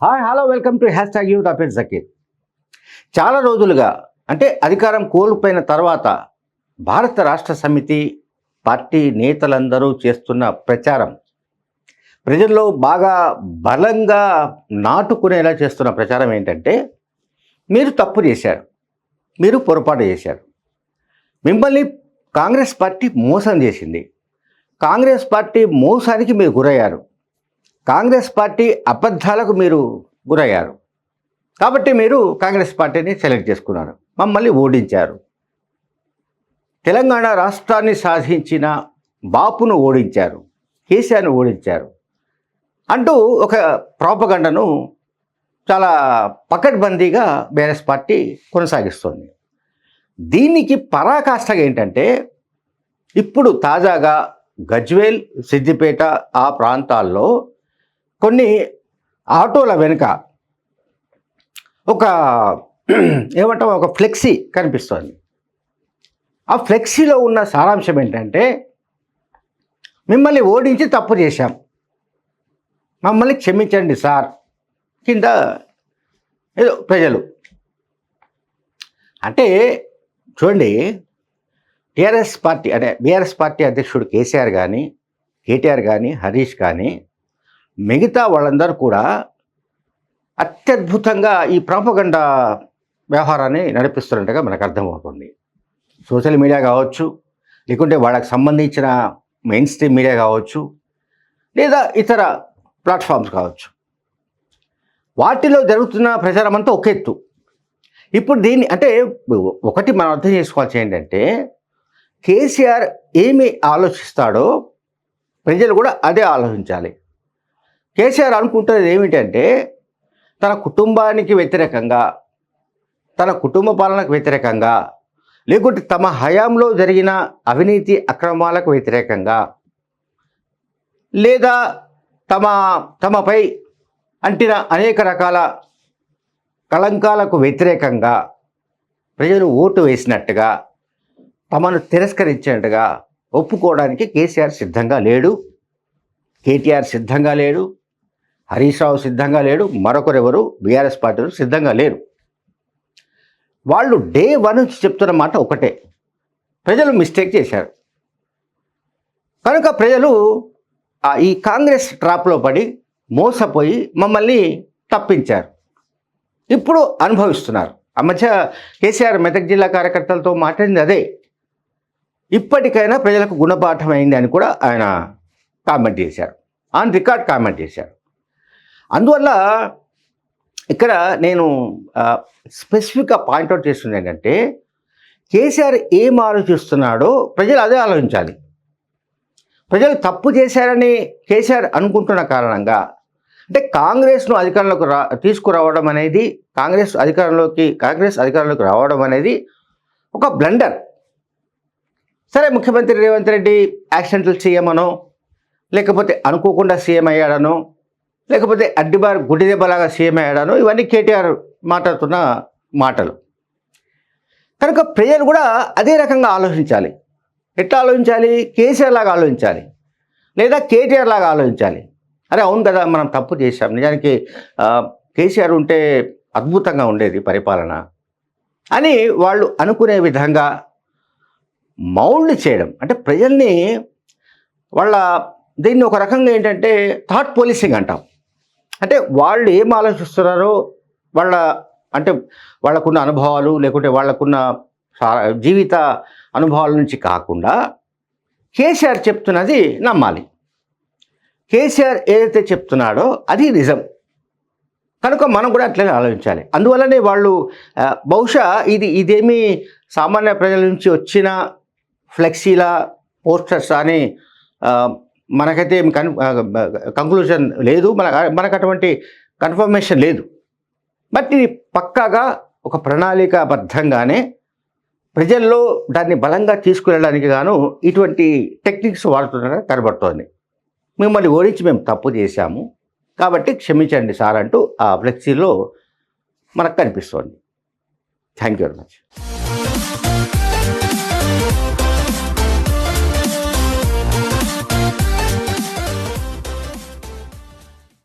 Hi hello welcome to hashtag you పేరు జకీర్ చాలా రోజులుగా అంటే అధికారం కోల్పోయిన తర్వాత భారత రాష్ట్ర సమితి పార్టీ నేతలందరూ చేస్తున్న ప్రచారం ప్రజల్లో బాగా బలంగా నాటుకునేలా చేస్తున్న ప్రచారం ఏంటంటే మీరు తప్పు చేశారు మీరు పొరపాటు చేశారు. మిమ్మల్ని కాంగ్రెస్ పార్టీ మోసం చేసింది. కాంగ్రెస్ పార్టీ మోసానికి మీరు గురయ్యారు. కాంగ్రెస్ పార్టీ అబద్ధాలకు మీరు గురయ్యారు. కాబట్టి మీరు కాంగ్రెస్ పార్టీని సెలెక్ట్ చేసుకున్నారు. మమ్మల్ని ఓడించారు. తెలంగాణ రాష్ట్రాన్ని సాధించిన బాపును ఓడించారు. కేసీఆర్ను ఓడించారు. అంటూ ఒక ప్రాపగండను చాలా పకడ్బందీగా బీఆర్ఎస్ పార్టీ కొనసాగిస్తోంది. దీనికి పరాకాష్ఠగా ఏంటంటే ఇప్పుడు తాజాగా గజ్వేల్ సిద్దిపేట ఆ ప్రాంతాల్లో కొన్ని ఆటోల వెనుక ఒక ఏమంటాం ఒక ఫ్లెక్సీ కనిపిస్తుంది. ఆ ఫ్లెక్సీలో ఉన్న సారాంశం ఏంటంటే మిమ్మల్ని ఓడించి తప్పు చేశాం. మమ్మల్ని క్షమించండి సార్. కింద ఏదో ప్రజలు. అంటే చూడండి టీఆర్ఎస్ పార్టీ అంటే బీఆర్ఎస్ పార్టీ అధ్యక్షుడు కేసీఆర్ కానీ కేటీఆర్ కానీ హరీష్ కానీ మిగతా వాళ్ళందరూ కూడా అత్యద్భుతంగా ఈ ప్రాపగండ వ్యవహారాన్ని నడిపిస్తున్నట్టుగా మనకు అర్థమవుతుంది. సోషల్ మీడియా కావచ్చు లేకుంటే వాళ్ళకి సంబంధించిన మెయిన్ స్ట్రీమ్ మీడియా కావచ్చు లేదా ఇతర ప్లాట్ఫామ్స్ కావచ్చు. వాటిలో జరుగుతున్న ప్రచారం అంతా ఒక ఎత్తు. ఇప్పుడు దీన్ని అంటే ఒకటి మనం అర్థం చేసుకోవాల్సి ఏంటంటే కేసీఆర్ ఏమి ఆలోచిస్తాడో ప్రజలు కూడా అదే ఆలోచించాలి. కేసీఆర్ అనుకుంటున్నది ఏమిటంటే తన కుటుంబానికి వ్యతిరేకంగా తన కుటుంబ పాలనకు వ్యతిరేకంగా లేకుంటే తమ హయాంలో జరిగిన అవినీతి అక్రమాలకు వ్యతిరేకంగా లేదా తమ తమపై అంటిన అనేక రకాల కళంకాలకు వ్యతిరేకంగా ప్రజలు ఓటు వేసినట్టుగా తమను తిరస్కరించినట్టుగా ఒప్పుకోవడానికి కేసీఆర్ సిద్ధంగా లేడు. కేటీఆర్ సిద్ధంగా లేడు. హరీష్ రావు సిద్ధంగా లేడు మరొకరెవరు బీఆర్ఎస్ పార్టీలు సిద్ధంగా లేరు. వాళ్ళు డే వన్ నుంచి చెప్తున్న మాట ఒకటే. ప్రజలు మిస్టేక్ చేశారు. కనుక ప్రజలు ఈ కాంగ్రెస్ ట్రాప్లో పడి మోసపోయి మమ్మల్ని తప్పించారు. ఇప్పుడు అనుభవిస్తున్నారు. ఆ మధ్య కేసీఆర్ మెదక్ జిల్లా కార్యకర్తలతో మాట్లాడింది అదే. ఇప్పటికైనా ప్రజలకు గుణపాఠం అయింది అని కూడా ఆయన కామెంట్ చేశారు. ఆన్ రికార్డ్ కామెంట్ చేశారు. అందువల్ల ఇక్కడ నేను స్పెసిఫిక్గా పాయింట్అవుట్ చేస్తుంది ఏంటంటే కేసీఆర్ ఏం ఆలోచిస్తున్నాడో ప్రజలు అదే ఆలోచించాలి. ప్రజలు తప్పు చేశారని కేసీఆర్ అనుకుంటున్న కారణంగా అంటే కాంగ్రెస్ను అధికారంలోకి రా తీసుకురావడం అనేది కాంగ్రెస్ అధికారంలోకి కాంగ్రెస్ అధికారంలోకి రావడం అనేది ఒక బ్లండర్ సరే ముఖ్యమంత్రి రేవంత్ రెడ్డి యాక్సిడెంటల్ సీఎం అనో లేకపోతే అనుకోకుండా సీఎం అయ్యాడనో లేకపోతే అడ్డిబార్ గుడ్డి దెబ్బలాగా సీఎం అయ్యాడను ఇవన్నీ కేటీఆర్ మాట్లాడుతున్న మాటలు. కనుక ప్రజలు కూడా అదే రకంగా ఆలోచించాలి. ఎట్లా ఆలోచించాలి? కేసీఆర్ లాగా ఆలోచించాలి. లేదా కేటీఆర్ లాగా ఆలోచించాలి. అరే అవును కదా మనం తప్పు చేశాం. నిజానికి కేసీఆర్ ఉంటే అద్భుతంగా ఉండేది పరిపాలన. అని వాళ్ళు అనుకునే విధంగా మౌల్డ్ చేయడం. అంటే ప్రజల్ని వాళ్ళ దీన్ని ఒక రకంగా ఏంటంటే థాట్ పోలీసింగ్ అంటాం. అంటే వాళ్ళు ఏం ఆలోచిస్తున్నారో వాళ్ళ అంటే వాళ్ళకున్న అనుభవాలు లేకుంటే వాళ్ళకున్న సా- జీవిత అనుభవాల నుంచి కాకుండా కేసీఆర్ చెప్తున్నది నమ్మాలి. కేసీఆర్ ఏదైతే చెప్తున్నాడో అది నిజం. కనుక మనం కూడా అట్లనే ఆలోచించాలి. అందువల్లనే వాళ్ళు బహుశా ఇది ఇదేమీ సామాన్య ప్రజల నుంచి వచ్చిన ఫ్లెక్సీల పోస్టర్స్ అని మనకైతే ఏం కన్ కంక్లూజన్ లేదు. మన మనకు అటువంటి కన్ఫర్మేషన్ లేదు. బట్ ఇది పక్కాగా ఒక ప్రణాళికాబద్ధంగానే ప్రజల్లో దాన్ని బలంగా తీసుకువెళ్ళడానికి గాను ఇటువంటి టెక్నిక్స్ వాడుతున్నట్టుగా కనబడుతోంది. మిమ్మల్ని ఓడించి మేము తప్పు చేశాము. కాబట్టి క్షమించండి సార్ అంటూ ఆ ఫ్లెక్సీలో మనకు కనిపిస్తోంది. Thank you very much